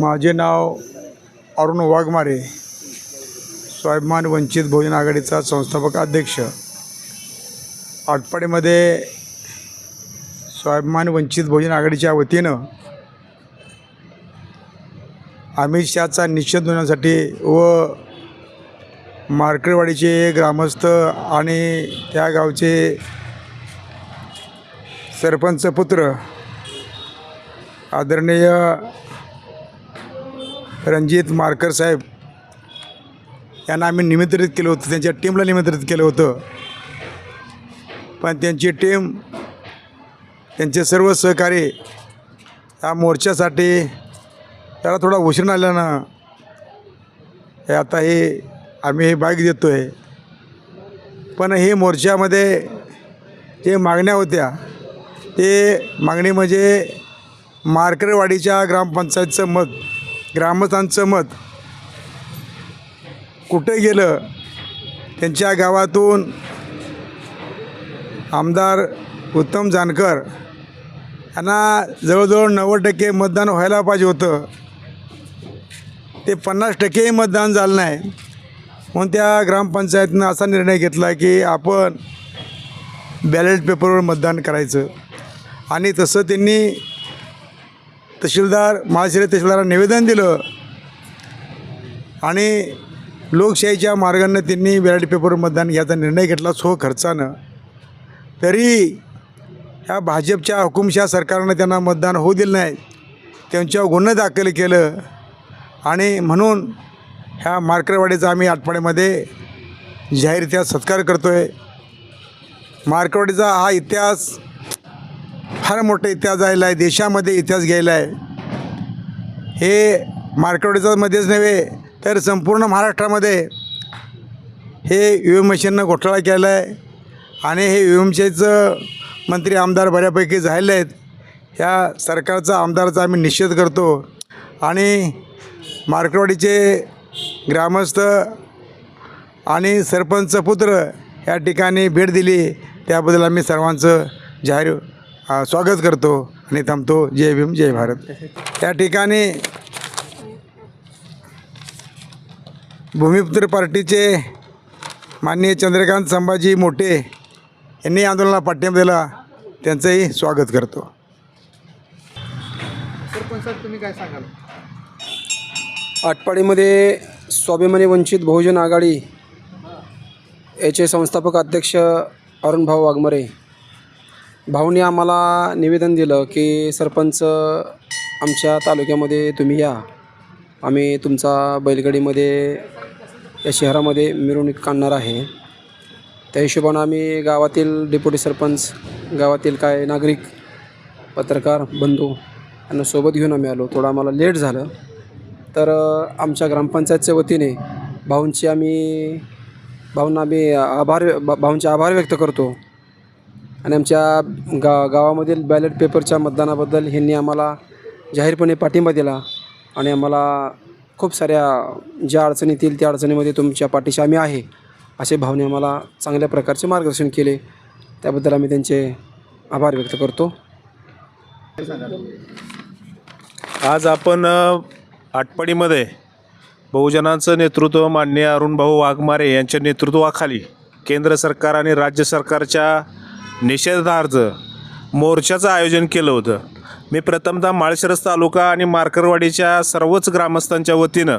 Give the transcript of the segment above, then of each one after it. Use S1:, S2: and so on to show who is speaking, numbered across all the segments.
S1: माझे नाव अरुण वाघमारे. स्वाभिमान वंचित बहुजन आघाडीचा संस्थापक अध्यक्ष. आटपाडीमध्ये स्वाभिमान वंचित बहुजन आघाडीच्या वतीनं अमित शहाचा निषेध होण्यासाठी व मार्केटवाडीचे ग्रामस्थ आणि त्या गावचे सरपंच पुत्र आदरणीय रणजित मारकर साहेब यांना आम्ही निमंत्रित केलं होतं त्यांच्या टीमला निमंत्रित केलं होतं. पण त्यांची टीम त्यांचे सर्व सहकारी या मोर्चासाठी त्याला थोडा उशीर आल्यानं हे आता हे आम्ही हे बाईक देतो आहे पण हे मोर्चामध्ये जे मागण्या होत्या ते मागणी म्हणजे मार्करवाडीच्या ग्रामपंचायतचं मत ग्रामस्थांचं मत. कुठे गेलं? त्यांच्या गावातून आमदार उत्तम जानकर यांना जवळजवळ नव्वद टक्के मतदान व्हायला पाहिजे होतं. ते पन्नास टक्केही मतदान झालं नाही. म्हणून त्या ग्रामपंचायतीनं असा निर्णय घेतला की आपण बॅलेट पेपरवर मतदान करायचं. आणि तसं त्यांनी तहसीलदार महाशिरे तहसीलदारांना निवेदन दिलं. आणि लोकशाहीच्या मार्गानं त्यांनी बॅलेट पेपरवर मतदान घ्यायचा निर्णय घेतला सो खर्चानं. तरी ह्या भाजपच्या हुकुमशाह सरकारनं त्यांना मतदान होऊ दिलं नाही. त्यांच्यावर गुन्हा दाखल केलं. आणि म्हणून ह्या मार्करवाडीचा आम्ही आठवड्यामध्ये जाहीररित्या सत्कार करतो आहे मार्करवाडीचा हा इतिहास फार मोठा इतिहास झालेला आहे देशामध्ये इतिहास गेला आहे. हे मार्करवाडीचामध्येच नव्हे तर संपूर्ण महाराष्ट्रामध्ये हे यू एम मशीननं घोटाळा केला आहे. आणि हे यू एमचेचं मंत्री आमदार बऱ्यापैकी झालेले आहेत. ह्या सरकारचा आमदाराचा आम्ही निषेध करतो. आणि मार्करवाडीचे ग्रामस्थ आणि सरपंच पुत्र या ठिकाणी भेट दिली. त्याबद्दल आम्ही सर्वांचं जाहीर स्वागत करतो आणि थांबतो. जय भीम जय भारत. त्या ठिकाणी भूमिपुत्र पार्टीचे माननीय चंद्रकांत संभाजी मोठे यांनी आंदोलनाला पाठिंबा दिला. त्यांचंही स्वागत करतो.
S2: सरपंच साहेब तुम्ही काय सांगाल?
S3: आटपाडीमध्ये स्वाभिमानी वंचित बहुजन आघाडी याचे संस्थापक अध्यक्ष अरुणभाऊ वाघमरे भाऊनी आम्हाला निवेदन दिलं की सरपंच आमच्या तालुक्यामध्ये तुम्ही या. आम्ही तुमचा बैलगाडीमध्ये या शहरामध्ये मिरवणूक काढणार आहे. त्या हिशोबानं आम्ही गावातील डेप्युटी सरपंच गावातील काय नागरिक पत्रकार बंधू यांना सोबत घेऊन आम्ही आलो. थोडं आम्हाला लेट झालं. तर आमच्या ग्रामपंचायतच्या वतीने भाऊंची आम्ही भाऊंना आम्ही आभार भाऊंचे आभार व्यक्त करतो. आणि आमच्या गा गावामधील बॅलेट पेपरच्या मतदानाबद्दल ह्यांनी आम्हाला जाहीरपणे पाठिंबा दिला. आणि आम्हाला खूप साऱ्या ज्या अडचणी येतील त्या अडचणीमध्ये तुमच्या पाठीशी आम्ही आहे असे भावने आम्हाला चांगल्या प्रकारचे मार्गदर्शन केले. त्याबद्दल आम्ही त्यांचे आभार व्यक्त करतो.
S4: आज आपण आटपाडीमध्ये बहुजनांचं नेतृत्व माननीय अरुणभाऊ वाघमारे यांच्या नेतृत्वाखाली केंद्र सरकार आणि राज्य सरकारच्या निषेधार्थ मोर्चाचं आयोजन केलं होतं. मी प्रथमतः माळशिरस तालुका आणि मार्करवाडीच्या सर्वच ग्रामस्थांच्या वतीनं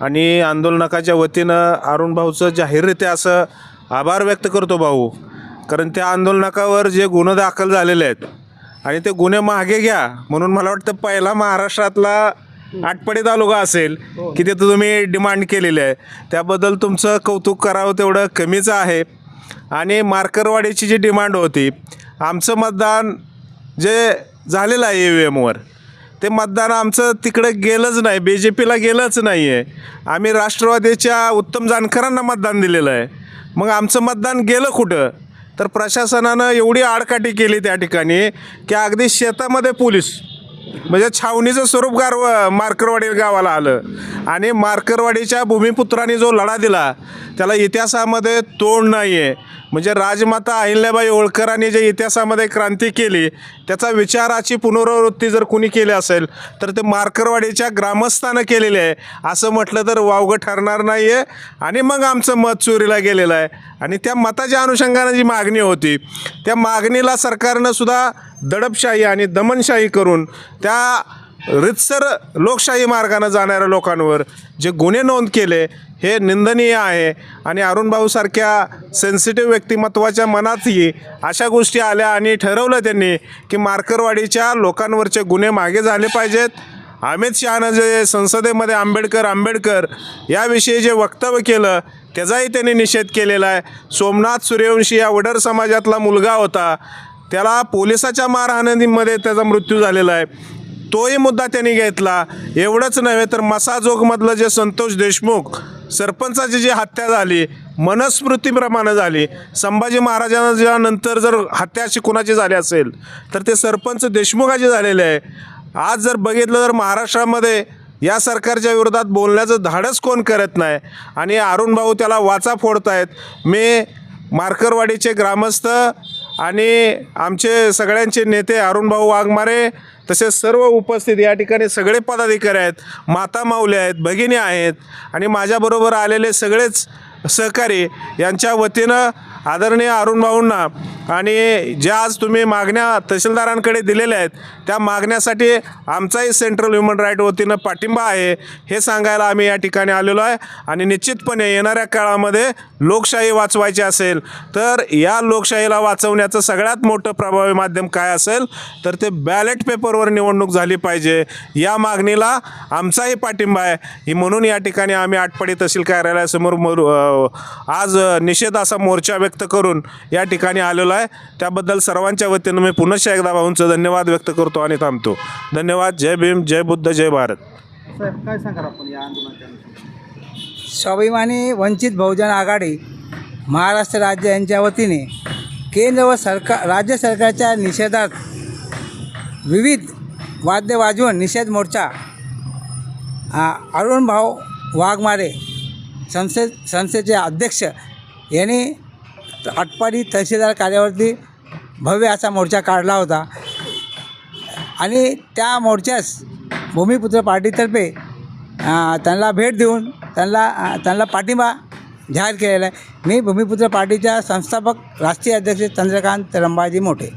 S4: आणि आंदोलनकाच्या वतीनं अरुणभाऊचं जाहीररित्या असं आभार व्यक्त करतो भाऊ. कारण त्या आंदोलनाकावर जे गुन्हे दाखल झालेले आहेत आणि ते गुन्हे मागे घ्या म्हणून मला वाटतं पहिला महाराष्ट्रातला आटपाडी तालुका असेल की तिथं तुम्ही डिमांड केलेली आहे. त्याबद्दल तुमचं कौतुक करावं तेवढं कमीच आहे. आणि मार्करवाडीची जी डिमांड होती आमचं मतदान जे झालेलं आहे ई व्ही एमवर ते मतदान आमचं तिकडं गेलंच नाही बी जे पीला गेलंच नाही आहे आम्ही राष्ट्रवादीच्या उत्तम जानकरांना मतदान दिलेलं आहे. मग आमचं मतदान गेलं कुठं? तर प्रशासनानं एवढी आडकाठी केली त्या ठिकाणी की अगदी शेतामध्ये पोलीस म्हणजे छावणीचं स्वरूप गारव मार्करवाडी गावाला आलं. आणि मार्करवाडीच्या भूमिपुत्रांनी जो लढा दिला त्याला इतिहासामध्ये तोंड नाही आहे म्हणजे राजमाता अहिल्याबाई होळकरांनी जे इतिहासामध्ये क्रांती केली त्याचा विचाराची पुनरावृत्ती जर कुणी केली असेल तर ते मार्करवाडीच्या ग्रामस्थानं केलेली आहे. असं म्हटलं तर वावगं ठरणार नाही आहे आणि मग आमचं मत चोरीला गेलेलं आहे. आणि त्या मताच्या अनुषंगानं जी मागणी होती त्या मागणीला सरकारनं सुद्धा दडपशाही आणि दमनशाही करून त्या रितसर लोकशाही मार्गानं जाणाऱ्या लोकांवर जे गुन्हे नोंद केले हे निंदनीय आहे. आणि अरुणभाऊसारख्या सेन्सिटिव्ह व्यक्तिमत्वाच्या मनातही अशा गोष्टी आल्या आणि ठरवलं त्यांनी की मार्करवाडीच्या लोकांवरचे गुन्हे मागे झाले पाहिजेत. अमित शहानं जे संसदेमध्ये आंबेडकर आंबेडकर याविषयी जे वक्तव्य केलं त्याचाही त्यांनी निषेध केलेला आहे. सोमनाथ सूर्यवंशी या वडर समाजातला मुलगा होता. त्याला पोलिसाच्या मारहाणीमध्ये त्याचा मृत्यू झालेला आहे. तोही मुद्दा त्यांनी घेतला. एवढंच नव्हे तर मसाजोगमधलं जे संतोष देशमुख सरपंचाची जी हत्या झाली मनस्मृतीप्रमाणे झाली संभाजी महाराजांना ज्या नंतर जर हत्या अशी कुणाची झाली असेल तर ते सरपंच देशमुखाची झालेले आहे. आज जर बघितलं तर महाराष्ट्रामध्ये या सरकारच्या विरोधात बोलण्याचं धाडस कोण करत नाही? आणि अरुण भाऊ त्याला वाचा फोडतायत. मी मार्करवाडीचे ग्रामस्थ आणि आमचे सगळ्यांचे नेते अरुणभाऊ वाघमारे तसेच सर्व उपस्थित या ठिकाणी सगळे पदाधिकारी आहेत माता माऊल्या आहेत भगिनी आहेत आणि माझ्याबरोबर आलेले सगळेच सहकारी यांच्या वतीनं आदरणीय अरुणभाऊंना आणि ज्या आज तुम्ही मागण्या तहसीलदारांकडे दिलेल्या आहेत त्या मागण्यासाठी आमचाही सेंट्रल ह्युमन राईट वतीनं पाठिंबा आहे हे सांगायला आम्ही या ठिकाणी आलेलो आहे. आणि निश्चितपणे येणाऱ्या काळामध्ये लोकशाही वाचवायची असेल तर या लोकशाहीला वाचवण्याचं सगळ्यात मोठं प्रभावी माध्यम काय असेल तर ते बॅलेट पेपरवर निवडणूक झाली पाहिजे या मागणीला आमचाही पाठिंबा आहे. ही म्हणून या ठिकाणी आम्ही आटपाडी तहसील कार्यालयासमोर आज निषेध असा मोर्चा व्यक्त करून या ठिकाणी आलेलो आहे. त्याबद्दल सर्वांच्या वतीनं मी पुनश्च एकदा भाऊंचं धन्यवाद व्यक्त करतो आणि थांबतो. धन्यवाद. जय भीम जय बुद्ध जय भारत.
S2: साहेब काय सांगाल आपण या आंदोलनाच्या अनुषंगाने?
S5: स्वाभिमानी वंचित बहुजन आघाडी महाराष्ट्र राज्य यांच्या वतीने केंद्र व सरकार राज्य सरकारच्या निषेधात विविध वाद्य वाजवून निषेध मोर्चा आ, अरुणभाऊ वाघमारे संसद संस्थेचे अध्यक्ष यांनी आटपाडी तहसीलदार कार्यावरती भव्य असा मोर्चा काढला होता. आणि त्या मोर्चास भूमिपुत्र पार्टीतर्फे त्यांना भेट देऊन त्यांना त्यांना पाठिंबा जाहीर केलेला आहे. मी भूमिपुत्र पार्टीच्या संस्थापक राष्ट्रीय अध्यक्ष चंद्रकांत रंबाजी मोठे.